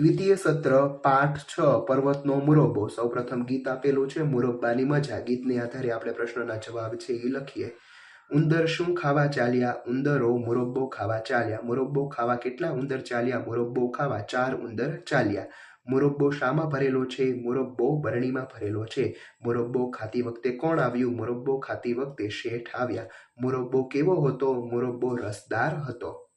દ્વિતીય સત્ર, પાઠ છ, પર્વતનો મુરબ્બો. સૌપ્રથમ ગીત આપેલું છે, મુરબ્બાની મજા. ગીતને આધારે આપણે પ્રશ્નના જવાબ છે એ લખીએ. ઉંદર શું ખાવા ચાલ્યા? ઉંદરો મુરબ્બો ખાવા ચાલ્યા. મુરબ્બો ખાવા કેટલા ઉંદર ચાલ્યા? મુરબ્બો ખાવા ચાર ઉંદર ચાલ્યા. મુરબ્બો શામાં ભરેલો છે? મુરબ્બો બરણીમાં ભરેલો છે. મુરબ્બો ખાતી વખતે કોણ આવ્યું? મુરબ્બો ખાતી વખતે શેઠ આવ્યા. મુરબ્બો કેવો હતો? મુરબ્બો રસદાર હતો.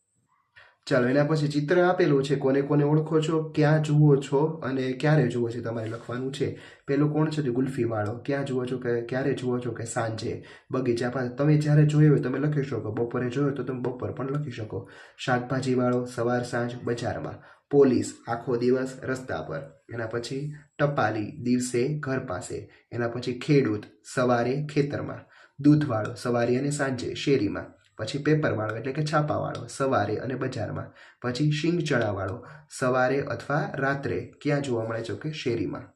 ચાલો, એના પછી ચિત્ર આપેલું છે. કોને કોને ઓળખો છો? ક્યાં જુઓ છો? અને ક્યારે જુઓ છો? તમારે લખવાનું છે. પેલું કોણ છે? તો ગુલ્ફી વાળો ક્યાં જુઓ છો? કે ક્યારે જુઓ છો? કે સાંજે? બગીચા પાસે. તમે જ્યારે જોયો હોય, તમે લખી શકો. બપોરે જોયો તો તમે બપોર પણ લખી શકો. શાકભાજી વાળો સવાર સાંજ, બજારમાં. પોલીસ, આખો દિવસ રસ્તા પર. એના પછી ટપાલી, દિવસે ઘર પાસે. એના પછી ખેડૂત, સવારે ખેતરમાં. દૂધવાળો, સવારે અને સાંજે શેરીમાં. પછી પેપરવાળો એટલે કે છાપાવાળો સવારે અને બજારમાં. પછી શિંગ ચણાવાળો સવારે અથવા રાત્રે. ક્યાં જોવા મળે છે? કે શેરીમાં.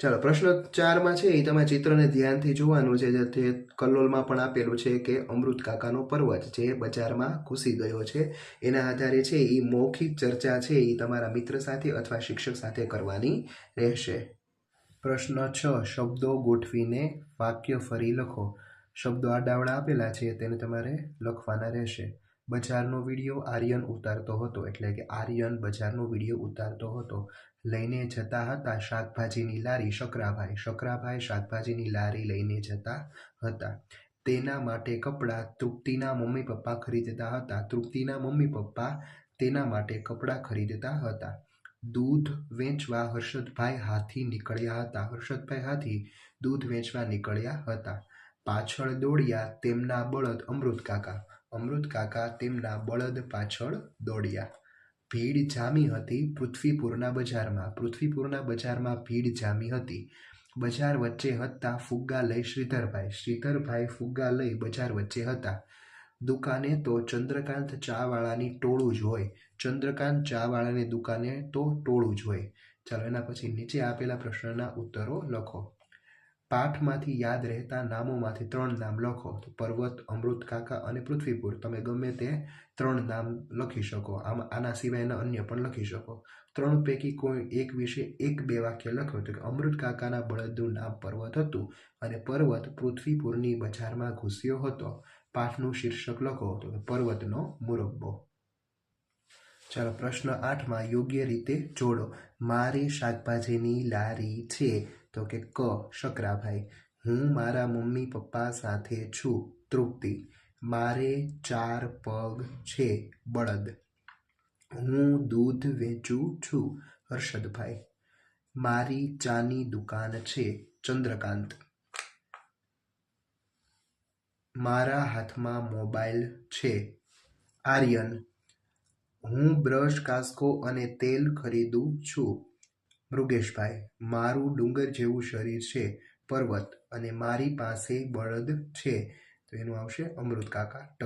ચાલો, પ્રશ્ન ચારમાં છે, એ તમે ચિત્રને ધ્યાનથી જોવાનું છે, જે કલ્લોલમાં પણ આપેલું છે કે અમૃત કાકાનો પર્વત જે બજારમાં ઘૂસી ગયો છે. એના આધારે છે, એ મૌખિક ચર્ચા છે, એ તમારા મિત્ર સાથે અથવા શિક્ષક સાથે કરવાની રહેશે. પ્રશ્ન છ, શબ્દો ગોઠવીને વાક્ય ફરી લખો. શબ્દો આડાવડા આપેલા છે, તેને તમારે લખવાના રહેશે. બજારનો વીડિયો આર્યન ઉતારતો હતો, એટલે કે આર્યન બજારનો વીડિયો ઉતારતો હતો. લઈને જતા હતા શાકભાજીની લારી શકરાભાઈ શકરાભાઈ શાકભાજીની લારી લઈને જતા હતા. તેના માટે કપડાં તૃપ્તિના મમ્મી પપ્પા ખરીદતા હતા. તૃપ્તિના મમ્મી પપ્પા તેના માટે કપડાં ખરીદતા હતા. દૂધ વેચવા હર્ષદભાઈ હાથી નીકળ્યા હતા. હર્ષદભાઈ હાથી દૂધ વેચવા નીકળ્યા હતા. પાછળ દોડ્યા તેમના બળદ અમૃત કાકા. અમૃત કાકા તેમના બળદ પાછળ દોડ્યા. ભીડ જામી હતી પૃથ્વીપુરના બજારમાં. પૃથ્વીપુરના બજારમાં ભીડ જામી હતી. બજાર વચ્ચે હતા ફુગ્ગા લઈ શ્રીધરભાઈ. શ્રીધરભાઈ ફુગ્ગા લઈ બજાર વચ્ચે હતા. દુકાને તો ચંદ્રકાંત ચાવાળાની ટોળું જ હોય. ચંદ્રકાંત ચાવાળાની દુકાને તો ટોળું જ હોય. ચાલો એના પછી નીચે આપેલા પ્રશ્નના ઉત્તરો લખો. પાઠમાંથી યાદ રહેતા નામોમાંથી ત્રણ નામ લખો. તો પર્વત, અમૃત, કાકા અને પૃથ્વીપુર. તમે ગમે તે ત્રણ નામ લખી શકો. આમ આના સિવાયના અન્ય પણ લખી શકો. ત્રણ પૈકી કોઈ એક વિશે એક બે વાક્ય લખો. તો કે અમૃત કાકાના બળદનું નામ પર્વત હતું અને પર્વત પૃથ્વીપુરની બજારમાં ઘૂસ્યો હતો. પાઠનું શીર્ષક લખો. તો પર્વતનો મુરબ્બો. ચાલો, પ્રશ્ન આઠમાં યોગ્ય રીતે જોડો. મારી શાકભાજીની લારી છે. તો કે ક, શકરાભાઈ, હું મારા મમ્મી પપ્પા સાથે છું. તૃપ્તિ, મારે ચાર પગ છે, બળદ. હું દૂધ વેચું છું. હર્ષદભાઈ, મારી ચાની દુકાન છે, ચંદ્રકાંત. મારા હાથમાં મોબાઈલ છે. આર્યન, હું બ્રશ, કાસ્કો અને તેલ ખરીદું છું. મૃગેશભાઈ, મારું ડુંગર જેવું શરીર છે, પર્વત અને મારી પાસે બળદ છે. તો એનું આવશે અમૃત કાકા ટ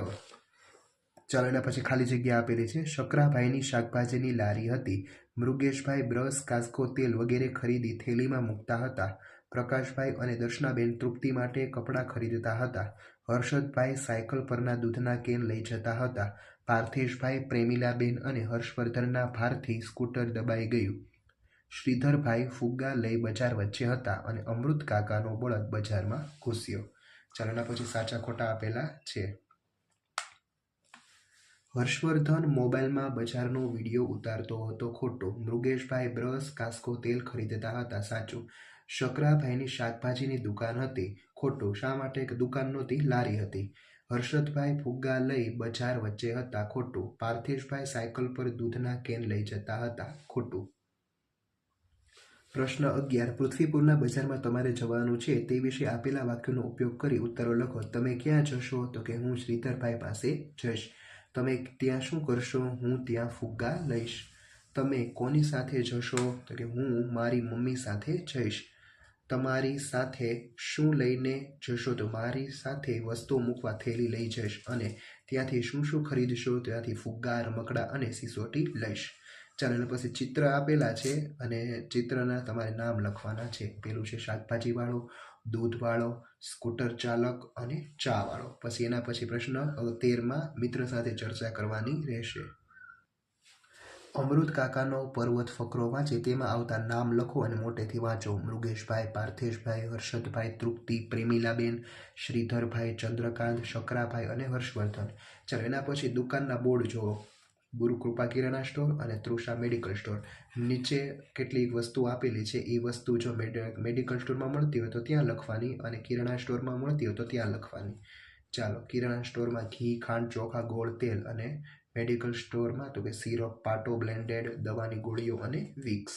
ચાલો એના પછી ખાલી જગ્યા આપેલી છે. શકરાભાઈની શાકભાજીની લારી હતી. મૃગેશભાઈ બ્રશ, કાસ્કો, તેલ વગેરે ખરીદી થેલીમાં મૂકતા હતા. પ્રકાશભાઈ અને દર્શનાબેન તૃપ્તિ માટે કપડાં ખરીદતા હતા. હર્ષદભાઈ સાયકલ પરના દૂધના કેન લઈ જતા હતા. પાર્થેશભાઈ, પ્રેમિલાબેન અને હર્ષવર્ધનના ભારથી સ્કૂટર દબાઈ ગયું. શ્રીધરભાઈ ફુગ્ગા લઈ બજાર વચ્ચે હતા અને અમૃત કાકાનો બળદ બજારમાં ઘૂસ્યો. ચાલો પછી સાચા ખોટા આપેલા છે. હર્ષવર્ધન મોબાઈલમાં બજારનો વીડિયો ઉતારતો હતો ખોટો. મૃગેશભાઈ બ્રશ, કાસ્કો તેલ ખરીદતા હતા સાચું. શકરાભાઈની શાકભાજીની દુકાન હતી ખોટું. શા માટે? દુકાન નહોતી, લારી હતી. હર્ષદભાઈ ફુગ્ગા લઈ બજાર વચ્ચે હતા ખોટું. પાર્થેશભાઈ સાયકલ પર દૂધના કેન લઈ જતા હતા ખોટું. પ્રશ્ન અગિયાર. પૃથ્વીપુરના બજારમાં તમારે જવાનું છે તે વિશે આપેલા વાક્યનો ઉપયોગ કરી ઉત્તરો લખો. તમે ક્યાં જશો? તો કે હું શ્રીધરભાઈ પાસે જઈશ. તમે ત્યાં શું કરશો? હું ત્યાં ફુગ્ગા લઈશ. તમે કોની સાથે જશો? તો કે હું મારી મમ્મી સાથે જઈશ. તમારી સાથે શું લઈને જશો? તો મારી સાથે વસ્તુઓ મૂકવા થેલી લઈ જઈશ અને ત્યાંથી શું શું ખરીદશો? ત્યાંથી ફુગ્ગા, રમકડા અને સિસોટી લઈશ. ચાલો, એના પછી ચિત્ર આપેલા છે અને ચિત્રના તમારે નામ લખવાના છે. પેલું છે શાકભાજીવાળો, દૂધવાળો, સ્કૂટર ચાલક અને ચાવાળો. પછી એના પછી પ્રશ્ન તેરમાં મિત્ર સાથે ચર્ચા કરવાની રહેશે. અમૃત કાકાનો પર્વત ફકરો વાંચે, તેમાં આવતા નામ લખો અને મોટેથી વાંચો. મૃગેશભાઈ, પાર્થેશભાઈ, હર્ષદભાઈ, તૃપ્તિ, પ્રેમિલાબેન, શ્રીધરભાઈ, ચંદ્રકાંત, શકરાભાઈ અને હર્ષવર્ધન. ચાલો, એના પછી દુકાનના બોર્ડ જુઓ ગુરુકૃપા કિરાણા સ્ટોર અને તૃષા મેડિકલ સ્ટોર. નીચે કેટલીક વસ્તુ આપેલી છે. એ વસ્તુ જો મેડ- મેડિકલ સ્ટોરમાં મળતી હોય તો ત્યાં લખવાની અને કિરાણા સ્ટોરમાં મળતી હોય તો ત્યાં લખવાની. ચાલો કિરાણા સ્ટોરમાં ઘી, ખાંડ, ચોખા, ગોળ, તેલ અને મેડિકલ સ્ટોરમાં તો કે સિરપ, પાટો, બ્લેન્ડેડ દવાની ગોળીઓ અને વિક્સ.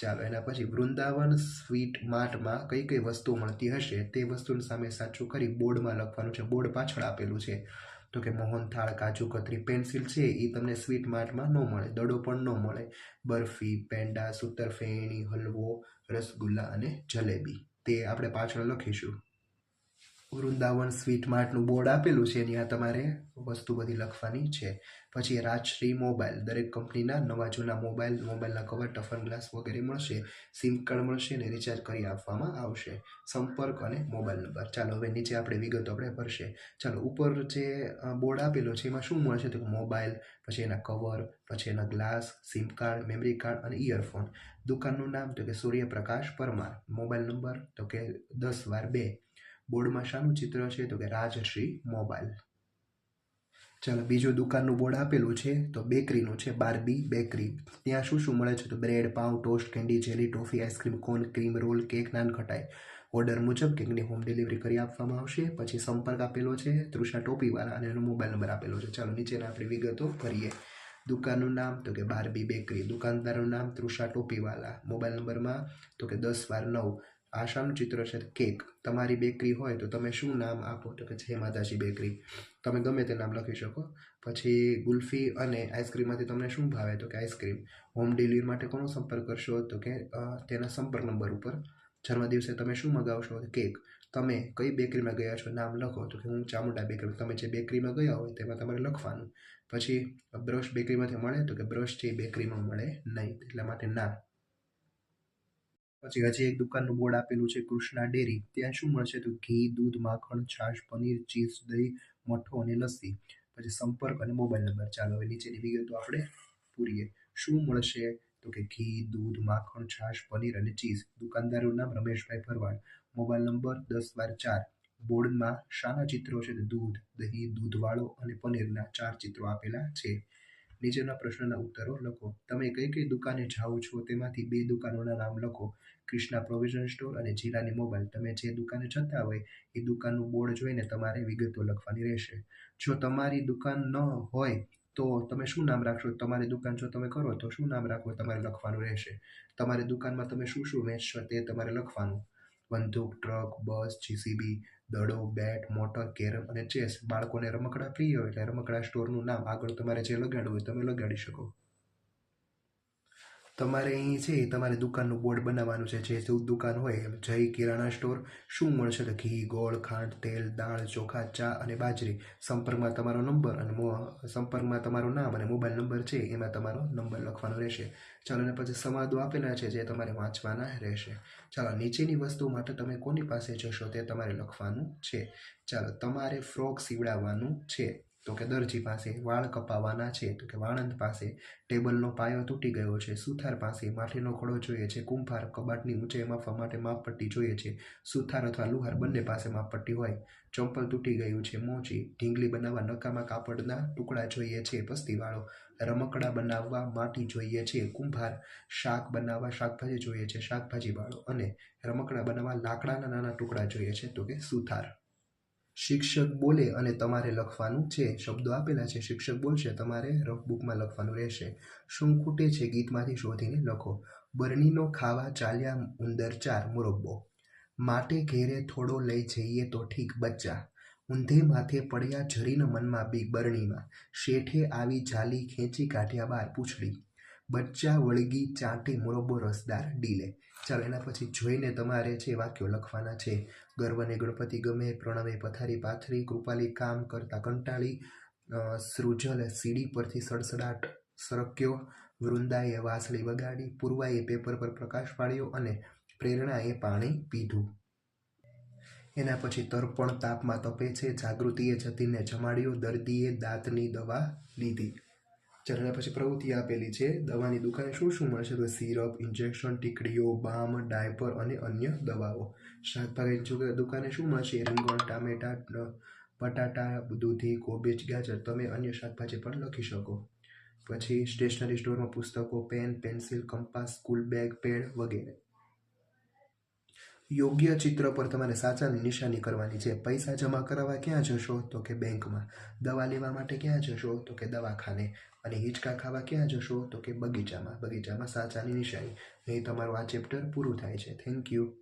ચાલો, એના પછી વૃંદાવન સ્વીટ માર્ટમાં કઈ કઈ વસ્તુ મળતી હશે તે વસ્તુની સામે સાચું કરી બોર્ડમાં લખવાનું છે. બોર્ડ પાછળ આપેલું છે. તો કે મોહનથાળ કાજુ કતરી, પેન્સિલ છે એ તમને સ્વીટ માર્ટમાં ન મળે, દડો પણ ન મળે. બરફી, પેંડા, સૂતરફેણી, હલવો, રસગુલ્લા અને જલેબી. તે આપણે પાછળ લખીશું. વૃંદાવન સ્વીટ માર્ટનું બોર્ડ આપેલું છે ત્યાં તમારે વસ્તુ બધી લખવાની છે. પછી રાજશ્રી મોબાઈલ, દરેક કંપનીના નવા જૂના મોબાઈલ, મોબાઈલના કવર ટફન ગ્લાસ વગેરે મળશે. સિમ કાર્ડ મળશે અને રિચાર્જ કરી આપવામાં આવશે. સંપર્ક અને મોબાઈલ નંબર. ચાલો, હવે નીચે આપણે વિગતો આપણે ભરશે. ચાલો, ઉપર જે બોર્ડ આપેલો છે, એમાં શું મળશે? તો મોબાઈલ, પછી એના કવર પછી એના glass SIM card memory card અને ઇયરફોન દુકાનનું નામ તો કે સૂર્યપ્રકાશ પરમાર. મોબાઈલ નંબર તો કે દસ વાર બે. બોર્ડમાં શાનું ચિત્ર છે તો કે રાજશ્રી મોબાઈલ. ચાલો, બીજું દુકાનનું બોર્ડ આપેલું છે તો બેકરીનું છે, બારબી બેકરી. ત્યાં શું શું મળે છે તો bread, pav, toast, candy, jelly, toffee, ice cream, cone, cream, roll, cake nankhatai order મુજબ કેકની હોમ ડિલિવરી કરી આપવામાં આવશે. પછી સંપર્ક આપેલો છે તૃષા ટોપીવાળા અને એનો મોબાઈલ નંબર આપેલો છે. ચાલો, નીચેના આપણે વિગતો ભરીએ દુકાનનું નામ તો કે બારબી બેકરી. દુકાનદારનું નામ તૃષા ટોપીવાલા મોબાઈલ નંબરમાં તો કે દસ વાર નવ. આશાનું ચિત્ર છે? કેક. તમારી બેકરી હોય તો તમે શું નામ આપો? તો કે જય માતાજી બેકરી. તમે ગમે તે નામ લખી શકો. પછી ગુલ્ફી અને આઈસ્ક્રીમમાંથી તમને શું ભાવે? તો કે આઈસ્ક્રીમ. હોમ ડિલિવરી માટે કોનો સંપર્ક કરશો? તો કે તેના સંપર્ક નંબર ઉપર. જન્મદિવસે તમે શું મગાવશો? કેક. તમે કઈ બેકરીમાં ગયા છો? નામ લખો. તો કે હું ચામુંડા બેકરી. તમે જે બેકરીમાં ગયા હોય તેમાં તમારે લખવાનું. પછી બ્રશ બેકરીમાંથી મળે? તો કે બ્રશ એ બેકરીમાં મળે નહીં. એટલા માટે ના પછી હજી એક દુકાનનું બોર્ડ આપેલું છે, કૃષ્ણા ડેરી. ત્યાં શું મળશે તો ઘી, દૂધ, માખણ, છાશ, પનીર, ચીઝ, દહીં, મઠો અને લસ્સી. પછી સંપર્ક અને મોબાઈલ નંબર ચાલો. હવે નીચેની વિગતો આપણે પૂરીએ. શું મળશે તો કે ઘી, દૂધ, માખણ, છાશ, પનીર અને ચીઝ. દુકાનદારનું નામ રમેશભાઈ ભરવાડ. મોબાઈલ નંબર દસ બાર ચાર. બોર્ડમાં શાના ચિત્રો છે દૂધ, દહીં, દૂધવાળો અને પનીરના ચાર ચિત્રો આપેલા છે. નીચેના પ્રશ્નના ઉત્તરો લખો. તમે કઈ કઈ દુકાને જાઓ છો તેમાંથી બે દુકાનોના નામ લખો. કૃષ્ણા પ્રોવિઝન સ્ટોર અને જીરાની મોબાઈલ. તમે જે દુકાને જતા હોય એ દુકાનનું બોર્ડ જોઈને તમારે વિગતો લખવાની રહેશે. જો તમારી દુકાન ન હોય તો તમે શું નામ રાખશો? તમારી દુકાન જો તમે કરો તો શું નામ રાખો? તમારે લખવાનું રહેશે. તમારી દુકાનમાં તમે શું શું વેચશો તે તમારે લખવાનું. બંદૂક, ટ્રક, બસ, જીસીબી દડો, બેટ, મોટર, કેરમ અને ચેસ બાળકોને રમકડા પ્રિય હોય એટલે રમકડા સ્ટોરનું નામ આગળ તમારે જે લગાડવું હોય તમે લગાડી શકો. તમારે અહીં છે, તમારે દુકાનનું બોર્ડ બનાવવાનું છે, જે દુકાન હોય જય કિરાણા સ્ટોર. શું મળશે તો ઘી, ગોળ, ખાંડ, તેલ, દાળ, ચોખા, ચા અને બાજરી. સંપર્કમાં તમારો નંબર અને સંપર્કમાં તમારું નામ અને મોબાઈલ નંબર છે, એમાં તમારો નંબર લખવાનો રહેશે. ચાલો અને પછી સંવાદો આપેલા છે, જે તમારે વાંચવાના રહેશે. ચાલો, નીચેની વસ્તુ માટે તમે કોની પાસે જશો તે તમારે લખવાનું છે. ચાલો, તમારે ફ્રોક સીવડાવવાનું છે. તો કે દરજી પાસે, વાળ કપાવવાના છે, તો કે વાણંદ પાસે, ટેબલનો પાયો તૂટી ગયો છે, સુથાર પાસે, માટીનો ઘોડો જોઈએ છે, કુંભાર કબાટની ઊંચાઈ માપવા માટે માપપટ્ટી જોઈએ છે, સુથાર અથવા લુહાર બંને પાસે માપપટ્ટી હોય, ચંપલ તૂટી ગયું છે, મોચી, ઢીંગલી બનાવવા નકામા કાપડના ટુકડા જોઈએ છે, પસ્તીવાળો, રમકડા બનાવવા માટી જોઈએ છે, કુંભાર શાક બનાવવા શાકભાજી જોઈએ છે, શાકભાજીવાળો અને રમકડા બનાવવા લાકડાના નાના ટુકડા જોઈએ છે, તો કે સુથાર. શિક્ષક બોલે અને તમારે લખવાનું છે, શબ્દો આપેલા છે, શિક્ષક બોલશે, તમારે રફ બુકમાં લખવાનું રહેશે. શું ખૂટે છે, ગીતમાંથી શોધીને લખો. બરણીનો ખાવા ચાલ્યા ઉંદર ચાર મુરબ્બો. માટે ઘેરે થોડો લઈ જઈએ તો ઠીક, બચ્ચા. ઊંધે માથે પડ્યા ઝરીન મનમાં બી બરણીમાં. શેઠે આવી જાલી ખેંચી કાઢ્યા બાર પૂછડી. બચ્ચા વળગી ચાંટી મુરબ્બો રસદાર ડીલે. ચાલો એના પછી જોઈને તમારે છે વાક્યો લખવાના છે, ગર્વને ગણપતિ ગમે પ્રણવે પથારી પાથરી, કૃપાલી કામ કરતા કંટાળી સૃજલ સીડી પરથી સડસડાટ સરક્યો, વૃંદાએ વાસળી વગાડી, પૂર્વાએ પેપર પર પ્રકાશ પાડ્યો અને પ્રેરણાએ પાણી પીધું. એના પછી તર્પણ તાપમાં તપે છે, જાગૃતિએ જતીને જમાડ્યો, દર્દીએ દાંતની દવા લીધી. ચાલો પછી પ્રવૃત્તિ આપેલી છે. દવાની દુકાને શું શું મળશે? તો સિરપ, ઇન્જેક્શન, ટીકડીઓ, બામ, ડાયપર અને અન્ય દવાઓ. શાકભાજી દુકાને શું મળશે? રીંગણ, ટામેટા બટાટા, દૂધી, કોબીજ, ગાજર. તમે અન્ય શાકભાજી પણ લખી શકો. પછી સ્ટેશનરી સ્ટોરમાં પુસ્તકો, pen, pencil, compass, school bag, pad વગેરે. યોગ્ય ચિત્ર પર તમારે સાચાની નિશાની કરવાની છે. પૈસા જમા કરાવવા ક્યાં જશો તો કે બેંકમાં? દવા લેવા માટે ક્યાં જશો તો કે દવાખાને? અને હિંચકા ખાવા ક્યાં જશો તો કે બગીચામાં? બગીચામાં સાચાની નિશાની. અહીં તમારું આ ચેપ્ટર પૂરું થાય છે. Thank you